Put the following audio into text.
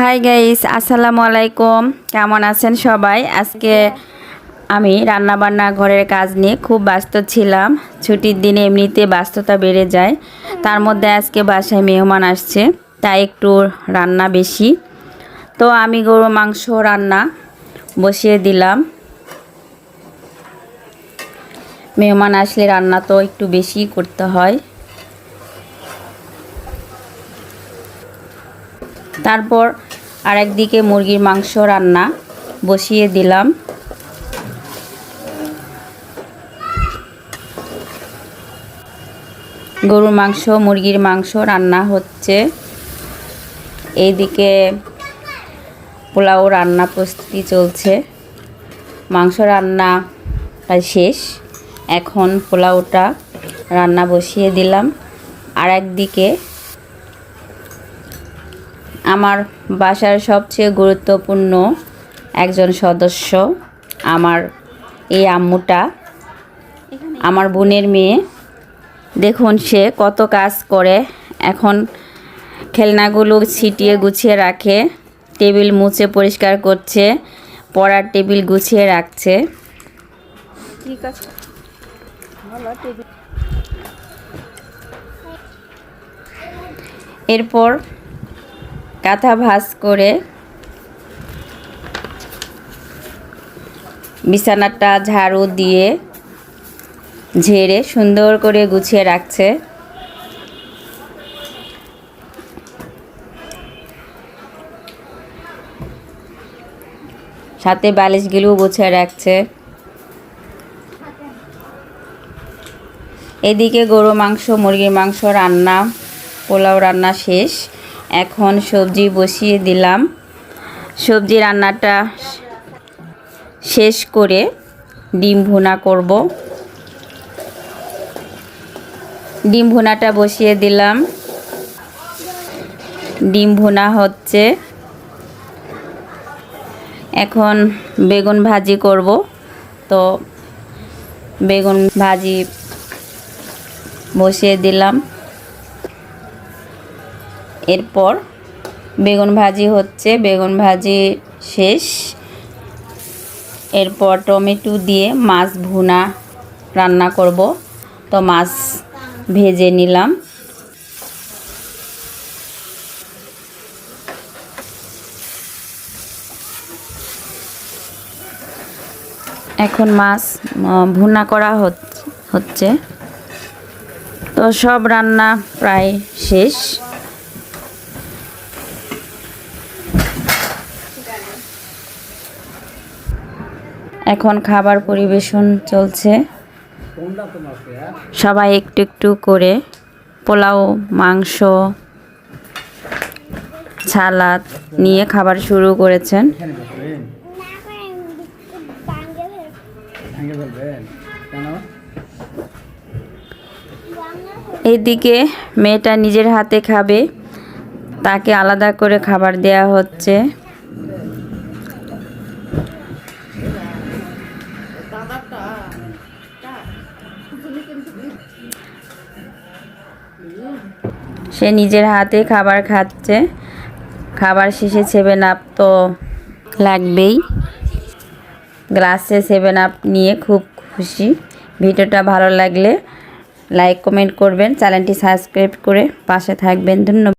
Hi guys আসসালামু আলাইকুম কেমন আছেন সবাই? আজকে আমি রান্নাবান্না ঘরের কাজ নিয়ে খুব ব্যস্ত ছিলাম। ছুটির দিনে এমনিতে ব্যস্ততা বেড়ে যায়। তার মধ্যে আজকে বাসায় মেহমান আসছে, তাই একটু রান্না বেশি। তো আমি গরু মাংস রান্না বসিয়ে দিলাম। মেহমান আসলে রান্না তো একটু বেশি করতে হয়। তারপর আরেকদিকে মুরগির মাংস রান্না বসিয়ে দিলাম। গরুর মাংস, মুরগির মাংস রান্না হচ্ছে। এইদিকে পোলাও রান্না প্রস্তুতি চলছে। মাংস রান্না প্রায় শেষ। এখন পোলাওটা রান্না বসিয়ে দিলাম। আর একদিকে আমার বাসার সবচেয়ে গুরুত্বপূর্ণ একজন সদস্য আমার এই আম্মুটা আমার বোনের মেয়ে। দেখুন সে কত কাজ করে। এখন খেলনাগুলো ছিটিয়ে গুছিয়ে রাখে টেবিল মুছে পরিষ্কার করছে পড়ার টেবিল গুছিয়ে রাখছে। ঠিক আছে। এরপর কাঁথা ভাঁজ করে বিছানাটা ঝাড়ু দিয়ে ঝেড়ে সুন্দর করে গুছিয়ে রাখছে। সাথে বালিশগুলোও গুছিয়ে রাখছে। এদিকে গরু মাংস, মুরগির মাংস রান্না, পোলাও রান্না শেষ। এখন সবজি বসিয়ে দিলাম। সবজি রান্নাটা শেষ করে ডিম ভুনা করব। ডিম ভুনাটা বসিয়ে দিলাম। ডিম ভুনা হচ্ছে। এখন বেগুন ভাজি করব। তো বেগুন ভাজি বসিয়ে দিলাম। এরপর বেগুন ভাজি হচ্ছে, বেগুন ভাজি শেষ। এরপর টমেটো দিয়ে মাছ ভুনা রান্না করব। তো মাছ ভেজে নিলাম। এখন মাছ ভুনা করা হচ- হচ্ছে। তো সব রান্না প্রায় শেষ। এখন খাবার পরিবেশন চলছে। সবাই একটু একটু করে পোলাও, মাংস ছালাদ নিয়ে খাবার শুরু করেছেন। এইদিকে মেয়েটা নিজের হাতে খাবে, তাকে আলাদা করে খাবার দেয়া হচ্ছে। সে নিজের হাতে খাবার খাচ্ছে। খাবার শেষে সেভেন আপ তো লাগবেই। গ্লাসে সেভেন আপ নিয়ে খুব খুশি। ভিডিওটা ভালো লাগলে লাইক কমেন্ট করবেন। চ্যানেলটি সাবস্ক্রাইব করে পাশে থাকবেন। ধন্যবাদ।